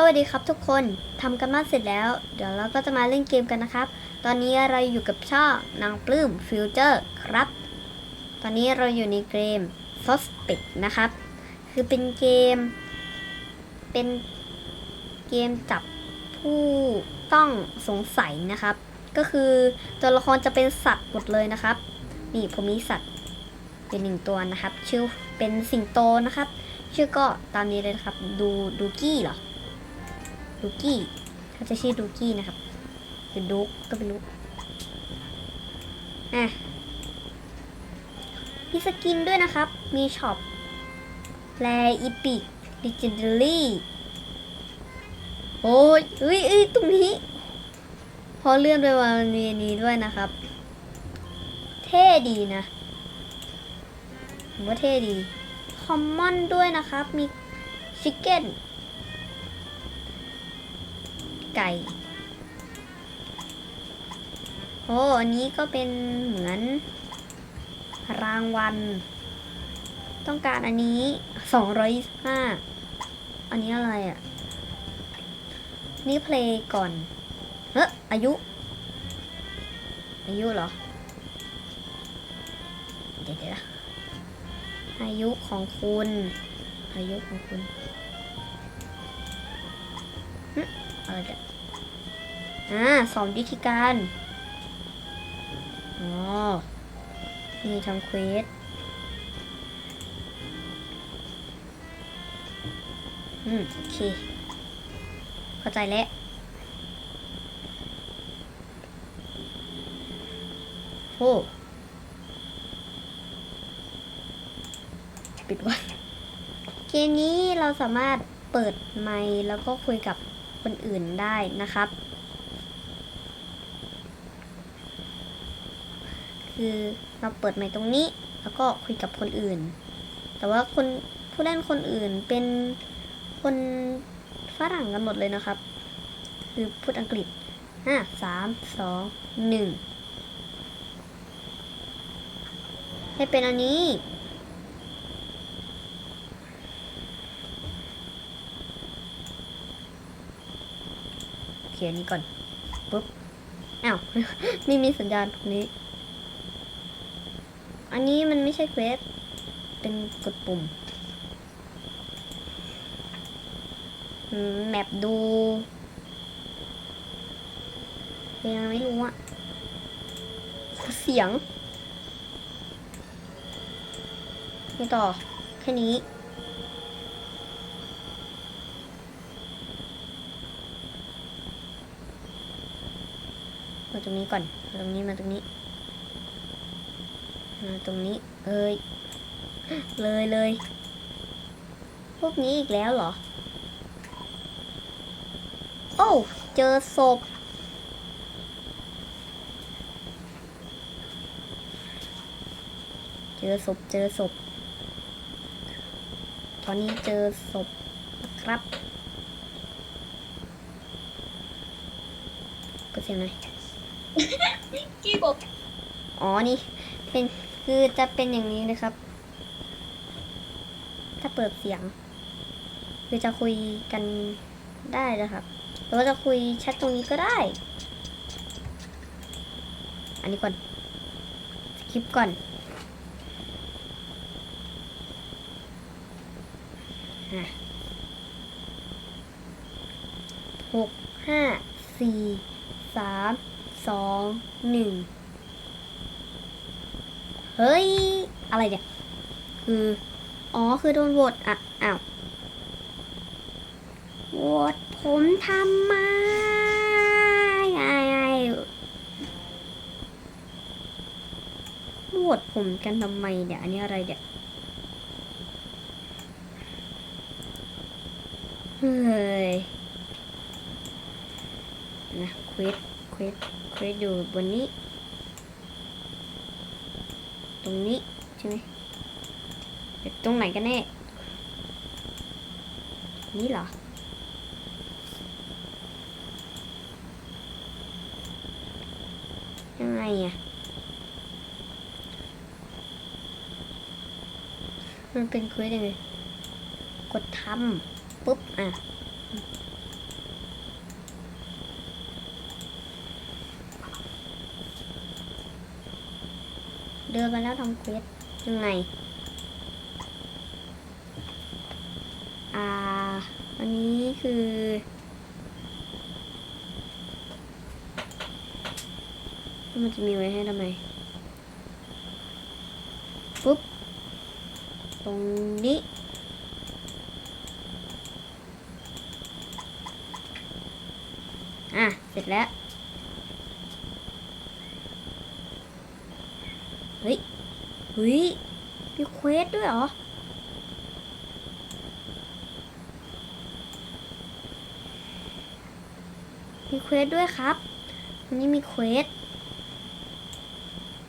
สวัสดีครับทุกคนทำกันบ้านเสร็จแล้ว เดี๋ยวเราก็จะมาเล่นเกมกันนะครับ ตอนนี้เราอยู่กับช่องนางปลื้มฟิวเจอร์ครับ ตอนนี้เราอยู่ในเกม s u s p e c t นะครับ คือเป็นเกม เป็นเกมจับผู้ต้องสงสัยนะครับ ก็คือตัวละครจะเป็นสัตว์หมดเลยนะครับ นี่ผมมีสัตว์เป็นหนึ่งตัวนะครับ ชื่อเป็นสิงโตนะครับ ชื่อก็ตามนี้เลยนะครับ ดูดูกี้เหรอ ดูกี้เขาจะชื่อดูกี้นะครับหรือดุกก็ไม่รู้อะมีสกินด้วยนะครับ มีช็อปแลอีพิกดิจิทัลลี่โอ้ยเอ้ยเอ้ยตรงนี้ พอเลื่อนไปมันมีอันนี้ด้วยนะครับ เท่ดีนะผมว่าเท่ดี คอมมอนด้วยนะครับ มีชิคเก้น ไก่ โอ้อันนี้ก็เป็นเหมือน รางวัล ต้องการอันนี้225อันนี้อะไรอะ่ะ นี่เพลงก่อน เฮ้ยอายุ อายุเหรอ เดี๋ยวเดี๋ยวอายุของคุณ อายุของคุณ อะไรเนี่ย อ่าสอนวิธีการอ๋อนี่ทำเควสอืม โอเค เข้าใจแล้วโอ้ปิดไว้เกมนี้เราสามารถเปิดไมค์แล้วก็คุยกับคนอื่นได้นะครับ คือเราเปิดไมค์ตรงนี้ แล้วก็คุยกับคนอื่น แต่ว่าคนผู้เล่นคนอื่นเป็นคนฝรั่งกันหมดเลยนะครับ คือพูดอังกฤษห้าสามสองหนึ่งให้เป็นอันนี้เขียนนี้ก่อนปุ๊บอ้าว ไม่มีสัญญาณตรงนี้ อันนี้มันไม่ใช่เควส เป็นกดปุ่ม แมปดูยังไม่รู้อะเสียงไม่ต่อ แค่นี้ มาตรงนี้ก่อน มาตรงนี้ มาตรงนี้ มาตรงนี้เอ้ยเลยเลย พวกนี้อีกแล้วเหรอ โอ้เจอศพเจอศพเจอศพตอนนี้เจอศพครับก็เสียงหน่อยกี้บอกอ๋อนี่ เป็นคือจะเป็นอย่างนี้นะครับ ถ้าเปิดเสียง คือจะคุยกันได้นะครับหรือว่าจะคุยแชทตรงนี้ก็ได้ อันนี้ก่อนคลิปก่อนหกห้าสี่สามสองหนึ่ง เฮ้ย อะไรเนี่ย คือ อ๋อ คือโดนโหวตอะ อ้าวโหวตผมทำไมไอ้ไอโหวตผมกันทำไมเนี่ย อันนี้อะไรเนี่ยเฮ้ย นะควสเควสเควสอยู่บนนี้ รงนี้ใช่ไหมเดี๋ยวตรงไหนกันแน่ นี่เหรอ ยังไงอะ มันเป็นควสยังไง กดทำปุ๊บ อะ เดินมาแล้วทำเควสยังไง อ่า อันนี้คือ มันจะมีไว้ให้ทำไม ปุ๊บ ตรงนี้อะ เสร็จแล้ว เฮ้ย เฮ้ย มีเควสด้วยเหรอ มีเควสด้วยครับวันนี้มีเควส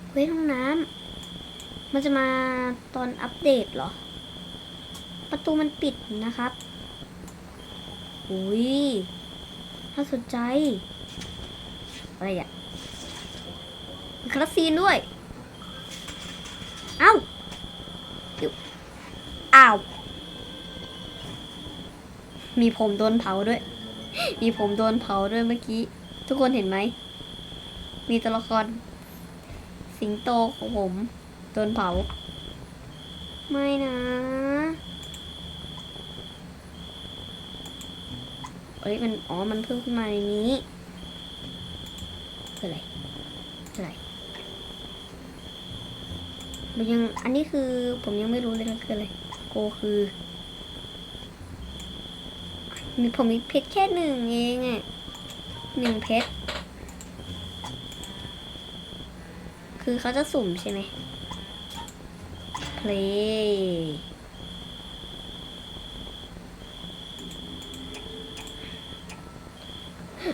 เควสห้องน้ำ มันจะมาตอนอัปเดตเหรอ ประตูมันปิดนะครับอุ้ยน่าสนใจ อะไรอะมีคาราซีนด้วย เอ้าเดี๋ยวอ้าว มีผมโดนเผาด้วย มีผมโดนเผาด้วยเมื่อกี้ ทุกคนเห็นไหม มีตัวละคร สิงโตของผม โดนเผา ไม่นะเอ้ยมัน อ๋อ มันเพิ่มขึ้นมาในนี้คืออะไรคืออะไร มันยังอันนี้คือผมยังไม่รู้เลยมันคืออะไรโกคือ มีผมมีเพชรแค่หนึ่งเองอะหนึ่งเพชรคือเขาจะสุ่มใช่ไหม play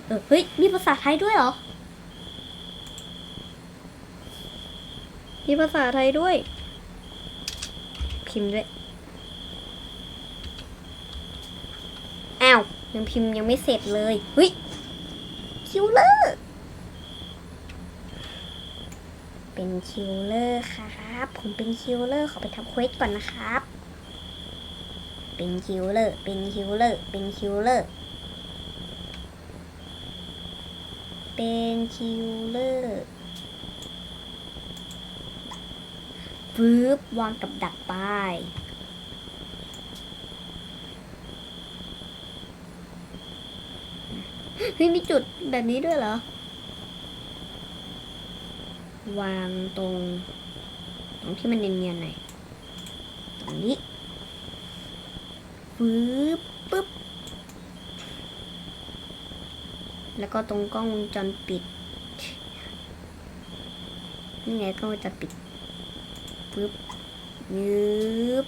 เออเฮ้ย มีภาษาไทยด้วยเหรอ มีภาษาไทยด้วย พิมพ์ด้วยอ้าวยังพิมพ์ยังไม่เสร็จเลยเฮ้ยคิวเลอร์เป็นคิวเลอร์ครับ ผมเป็นคิวเลอร์ขอไปทำเควสก่อนนะครับ เป็นคิวเลอร์เป็นคิวเลอร์เป็นคิวเลอร์เป็นคิวเลอร์ ปึ๊บวางกับดักไปเฮ้ยมีจุดแบบนี้ด้วยเหรอ วางตรง ตรงที่มันเนียนๆหน่อยตรงนี้ปึ๊บปึ๊บ แล้วก็ตรงกล้องวงจรปิด นี่ไงกล้องวงจรปิด ปึ๊บยืบ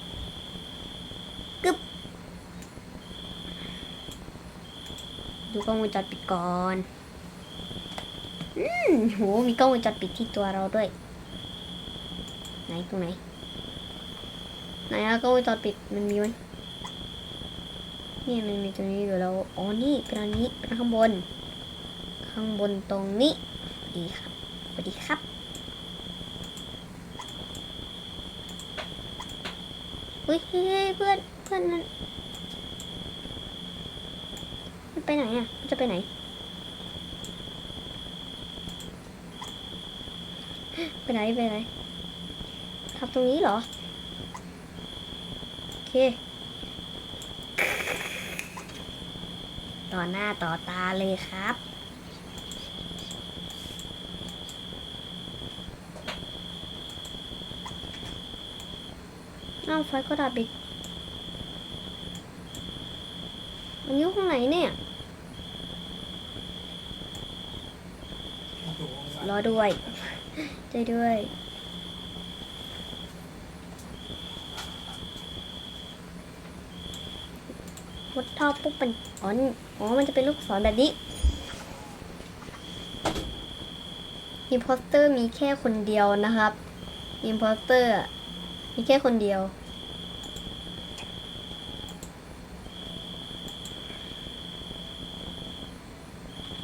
กึบดูกล้องวงจรปิดก่อน อืมโห มีกล้องวงจรปิดที่ตัวเราด้วย ไหนตรงไหน ไหนอะกล้องวงจรปิดมันมีไหมนี่มันมีตรงนี้อยู่แล้ว อ๋อ นี่เป็นอันนี้เป็นข้างบน ข้างบนตรงนี้ดีครับสวัสดีครับ อุ้ยเฮ้ยเพื่อนเพื่อนนั้นมันไปไหนอะมันจะไปไหน ไปไหนไปไหนทับตรงนี้เหรอ โอเค ต่อหน้าต่อตาเลยครับาวไฟก็ดับอีกมันอยู่ข้างไหนเนี่ยรอด้วยใจด้วยวัดท่อปุ๊บมันอ๋อนอ๋อ มันจะเป็นลูกศรแบบนี้อิมพอสเตอร์มีแค่คนเดียวนะครับอิมพอสเตอร์มีแค่คนเดียว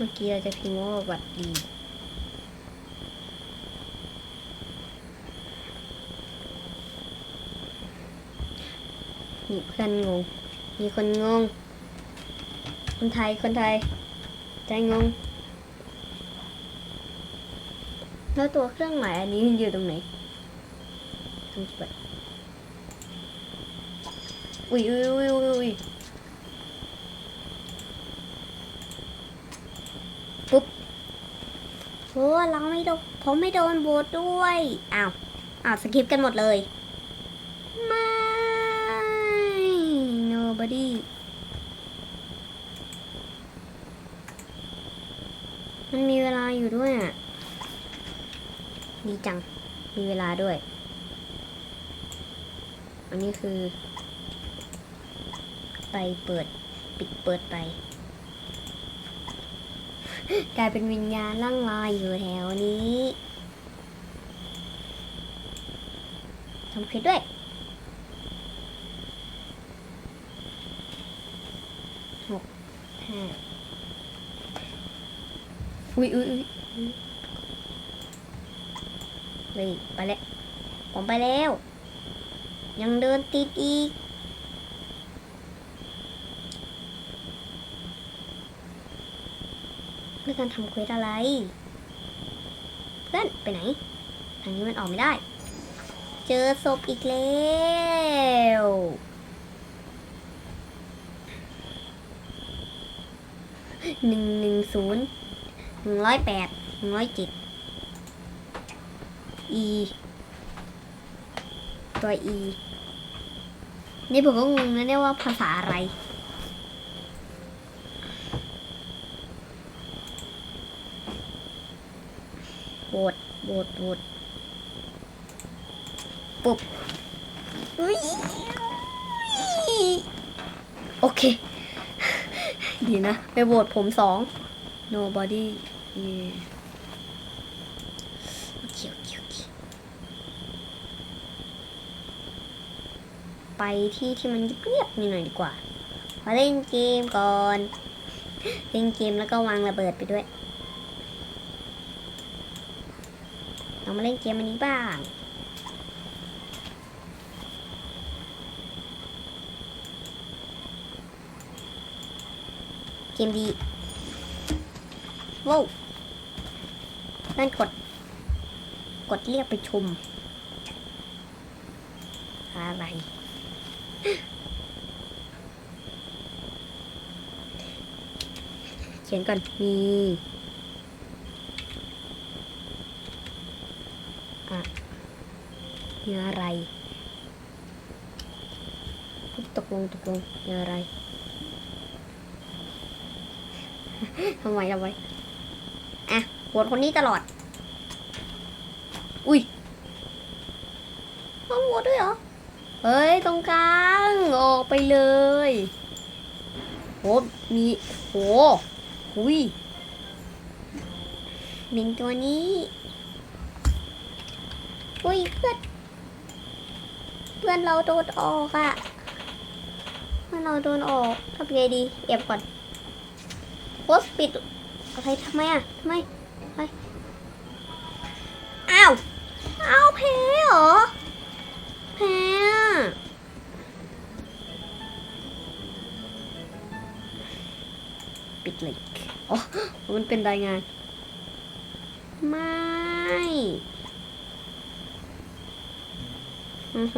มื่อกี้เราจะพิมพ์ว่าหวัดดี มีเพื่อนงง มีคนงง คนไทย คนไทย ใจงง แล้วตัวเครื่องหมายอันนี้มันอยู่ตรงไหนทำเปิดอุ้ยอุ้ยอุ้ยอุ้ยอุ้ยปุ๊บ โอ้เราไม่โดนผมไม่โดนโบดด้วย อ้าว อ้าวสกิปกันหมดเลย ไม่ nobody มันมีเวลาอยู่ด้วยอะ ดีจัง มีเวลาด้วย อันนี้คือ ไปเปิด ปิดเปิดไป กลายเป็นวิญญาณล่างลอยอยู่แถวนี้ทำคลิปด้วย หกห้าอุ้ยอุ้ยอุ้ยเลยไปแล้ว ผมไปแล้ว ยังเดินติดอีก เรื่องการทำเควสอะไร เพื่อนไปไหน ทางนี้มันออกไม่ได้ เจอศพอีกแล้วหนึ่งหนึ่งศูนย์หนึ่งร้อยแปดหนึ่งร้อยเจ็ด e ตัว e นี่ผมก็งงนะเนี่ยว่าภาษาอะไร โบดโบดโบดปุ๊บอุ๊ยโอเค ดีนะ ไปโหวตผมสอง nobody yeah โอเคโอเคโอเคไปที่ที่มันเงียบๆนิดหน่อยดีกว่ามาเล่นเกมก่อน เล่นเกมแล้วก็วางระเบิดไปด้วย เรามาเล่นเกมอันนี้บ้าง เกมดีว้าวนั่นกด กดเรียกไปชม อะไร เขียนก่อนมีอะ มีอะไรตกลงตกลงมีอะไรทำไมทำไมอะปวดคนนี้ตลอด อุ้ยต้องปวดด้วยเหรอ เฮ้ย ตรงกลาง ออกไปเลยโหมีโหหุยหนึ่งตัวนี้ อุ้ยเพื่อน พื่อนเราโดนออกอะเพื่อนเราโดนออกทำไงดีเก็บก่อนโพสปิดอะไรทำไมอะทำไมไปอ้าวอ้าวแพ้เหรอแพ้ปิดเลยอ๋อมันเป็นรายงาน ไม่ โอ้โห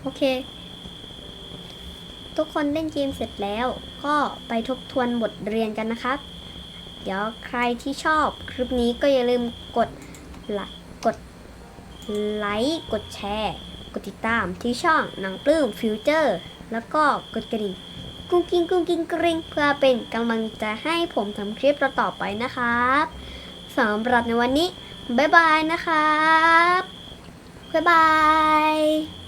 โอเค ทุกคนเล่นเกมเสร็จแล้ว ก็ไปทบทวนบทเรียนกันนะครับ เดี๋ยวใครที่ชอบคลิปนี้ก็อย่าลืมกดไลค์กดไลค์กดแชร์ กดติดตามที่ช่องหนังปลื้มฟิวเจอร์ แล้วก็กดกระดิ่งกุ้งกิ้งกุ้งกิ้งกริ๊งเพื่อเป็นกำลังใจให้ผมทำคลิปต่อๆไปนะครับสำหรับในวันนี้ บ๊ายบายนะครับบ๊ายบาย